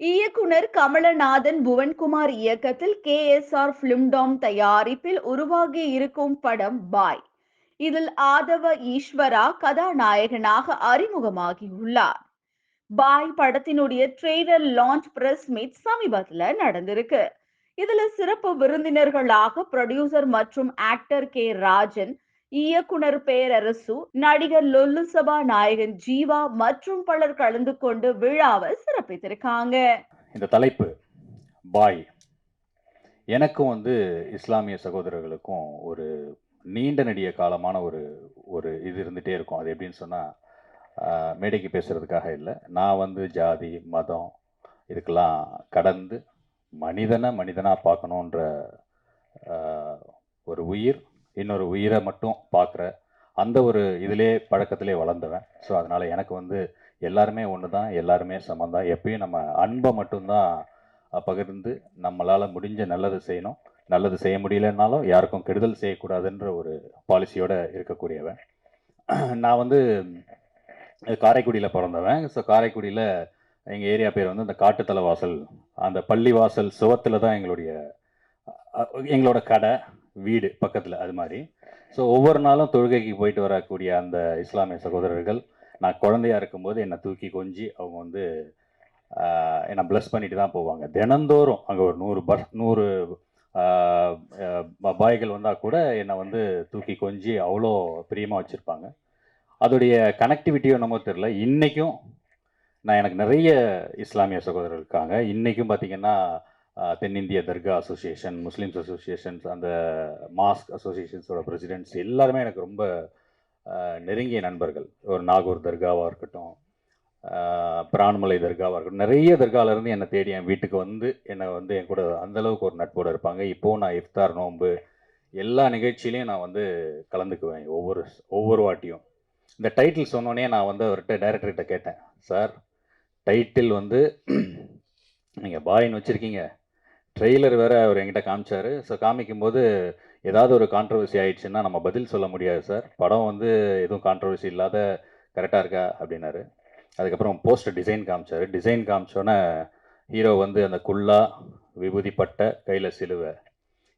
இயக்குனர் கமலநாதன் புவன்குமார் இயக்கத்தில் K S R பிலிம்டாம் தயாரிப்பில் உருவாகி இருக்கும் படம் பாய். இதில் ஆதவ ஈஸ்வரா கதாநாயகனாக அறிமுகமாகியுள்ளார். பாய் படத்தினுடைய ட்ரெய்லர் லான்ச் பிரஸ் மீட் சமீபத்துல நடந்திருக்கு. இதுல சிறப்பு விருந்தினர்களாக ப்ரொடியூசர் மற்றும் ஆக்டர் கே ராஜன் இயக்குனர் பேரரசு நடிகர் லொல்லு சபா நாயகன் ஜீவா மற்றும் பலர் கலந்து கொண்டு விழாவை சிறப்பித்திருக்காங்க. இந்த தலைப்பு பாய். எனக்கும் வந்து இஸ்லாமிய சகோதரர்களுக்கும் ஒரு நீண்ட நெடிய காலமான ஒரு ஒரு இது இருந்துகிட்டே இருக்கும். அது எப்படின்னு சொன்னால் மேடைக்கு பேசுகிறதுக்காக இல்லை. நான் வந்து ஜாதி மதம் இதுக்கெல்லாம் கடந்து மனிதனை மனிதனாக பார்க்கணுன்ற ஒரு உயிர் இன்னொரு உயிரை மட்டும் பார்க்குற அந்த ஒரு இதிலே பழக்கத்திலே வளர்ந்தவன். ஸோ அதனால் எனக்கு வந்து எல்லாருமே ஒன்று தான் எல்லாருமே சமம் தான். எப்பயும் நம்ம அன்பை மட்டும்தான் பகிர்ந்து நம்மளால் முடிஞ்ச நல்லது செய்யணும். நல்லது செய்ய முடியலன்னாலும் யாருக்கும் கெடுதல் செய்யக்கூடாதுன்ற ஒரு பாலிசியோடு இருக்கக்கூடியவன். நான் வந்து காரைக்குடியில் பிறந்தவன். ஸோ காரைக்குடியில் எங்கள் ஏரியா பேர் வந்து அந்த காட்டுத்தலை வாசல். அந்த பள்ளி வாசல் சுவத்தில் தான் எங்களுடைய எங்களோட கடை. வீடு பக்கத்தில் அது மாதிரி. ஸோ ஒவ்வொரு நாளும் தொழுகைக்கு போயிட்டு வரக்கூடிய அந்த இஸ்லாமிய சகோதரர்கள் நான் குழந்தையா இருக்கும்போது என்னை தூக்கி கொஞ்சி அவங்க வந்து என்னை ப்ளஸ் பண்ணிட்டு தான் போவாங்க. தினந்தோறும் அங்கே ஒரு நூறு பஸ் நூறு பாய்கள் வந்தால் கூட என்னை வந்து தூக்கி கொஞ்சி அவ்வளோ பிரியமாக வச்சுருப்பாங்க. அதோடைய கனெக்டிவிட்டியோ என்னமோ தெரில இன்றைக்கும் நான் எனக்கு நிறைய இஸ்லாமிய சகோதரர் இருக்காங்க. இன்றைக்கும் பார்த்திங்கன்னா தென்னிந்திய தர்கா அசோசியேஷன் முஸ்லீம்ஸ் அசோசியேஷன்ஸ் அந்த மாஸ்க் அசோசியேஷன்ஸோட பிரசிடென்ட்ஸ் எல்லாருமே எனக்கு ரொம்ப நெருங்கிய நண்பர்கள். ஒரு நாகூர் தர்காவாக இருக்கட்டும் பிரான்மலை தர்காவாக இருக்கட்டும் நிறைய தர்கால இருந்து என்னை தேடி என் வீட்டுக்கு வந்து என்னை வந்து என் கூட அந்தளவுக்கு ஒரு நட்போடு இருப்பாங்க. இப்போது நான் இஃப்தார் நோன்பு எல்லா நிகழ்ச்சியிலையும் நான் வந்து கலந்துக்குவேன் ஒவ்வொரு ஒவ்வொரு வாட்டியும். இந்த டைட்டில் சொன்னோடனே நான் வந்து அவர்கிட்ட டைரக்டர்கிட்ட கேட்டேன் சார் டைட்டில் வந்து நீங்கள் பாயின்னு வச்சுருக்கீங்க. ட்ரெய்லர் வேற அவர் என்கிட்ட காமிச்சாரு. ஸோ காமிக்கும்போது ஏதாவது ஒரு கான்ட்ரவர்சி ஆயிடுச்சுன்னா நம்ம பதில் சொல்ல முடியாது சார் படம் வந்து எதுவும் கான்ட்ரவர்சி இல்லாத கரெக்டாக இருக்கா? அப்படின்னாரு. அதுக்கப்புறம் போஸ்டர் டிசைன் காமிச்சார். டிசைன் காமிச்சோன்னே ஹீரோ வந்து அந்த குல்லா விபூதி பட்டை கையில் சிலுவை.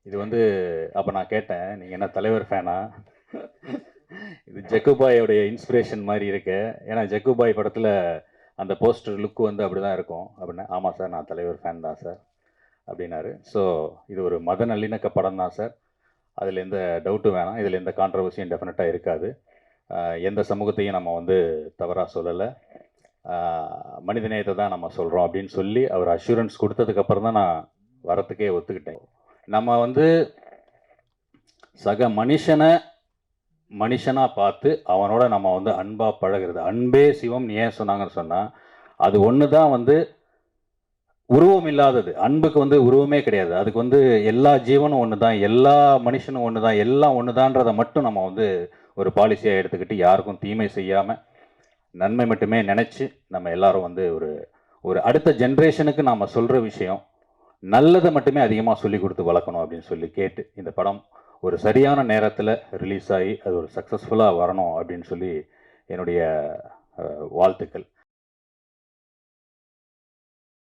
இது வந்து அப்போ நான் கேட்டேன் நீங்கள் என்ன தலைவர் ஃபேனா இது ஜக்குபாயோடைய இன்ஸ்பிரேஷன் மாதிரி இருக்கு. ஏன்னா ஜக்குபாய் படத்தில் அந்த போஸ்டர் லுக் வந்து அப்படி தான் இருக்கும். அப்படின்னா ஆமாம் சார் நான் தலைவர் ஃபேன் தான் சார் அப்படின்னாரு. ஸோ இது ஒரு மத நல்லிணக்க படம் தான் சார் அதில் எந்த டவுட்டும் வேணாம். இதில் எந்த கான்ட்ரவர்சியும் டெஃபினட்டாக இருக்காது. எந்த சமூகத்தையும் நம்ம வந்து தவறாக சொல்லலை. மனிதநேயத்தை தான் நம்ம சொல்கிறோம் அப்படின்னு சொல்லி அவர் அஷூரன்ஸ் கொடுத்ததுக்கப்புறம் தான் நான் வரத்துக்கே ஒத்துக்கிட்டேன். நம்ம வந்து சக மனுஷனை மனுஷனாக பார்த்து அவனோட நம்ம வந்து அன்பாக பழகிறது. அன்பே சிவம் ஏன் சொன்னாங்கன்னு சொன்னால் அது ஒன்று தான் வந்து உருவம் இல்லாதது. அன்புக்கு வந்து உருவமே கிடையாது. அதுக்கு வந்து எல்லா ஜீவனும் ஒன்று தான் எல்லா மனுஷனும் ஒன்று தான் எல்லாம் ஒன்று தான்றதை மட்டும் நம்ம வந்து ஒரு பாலிசியாக எடுத்துக்கிட்டு யாருக்கும் தீமை செய்யாமல் நன்மை மட்டுமே நினச்சி நம்ம எல்லாரும் வந்து ஒரு ஒரு அடுத்த ஜென்ரேஷனுக்கு நாம் சொல்கிற விஷயம் நல்லதை மட்டுமே அதிகமாக சொல்லி கொடுத்து வளர்க்கணும் அப்படின்னு சொல்லி கேட்டு இந்த படம் ஒரு சரியான நேரத்தில் ரிலீஸ் ஆகி அது ஒரு சக்ஸஸ்ஃபுல்லாக வரணும் அப்படின்னு சொல்லி என்னுடைய வாழ்த்துக்கள்.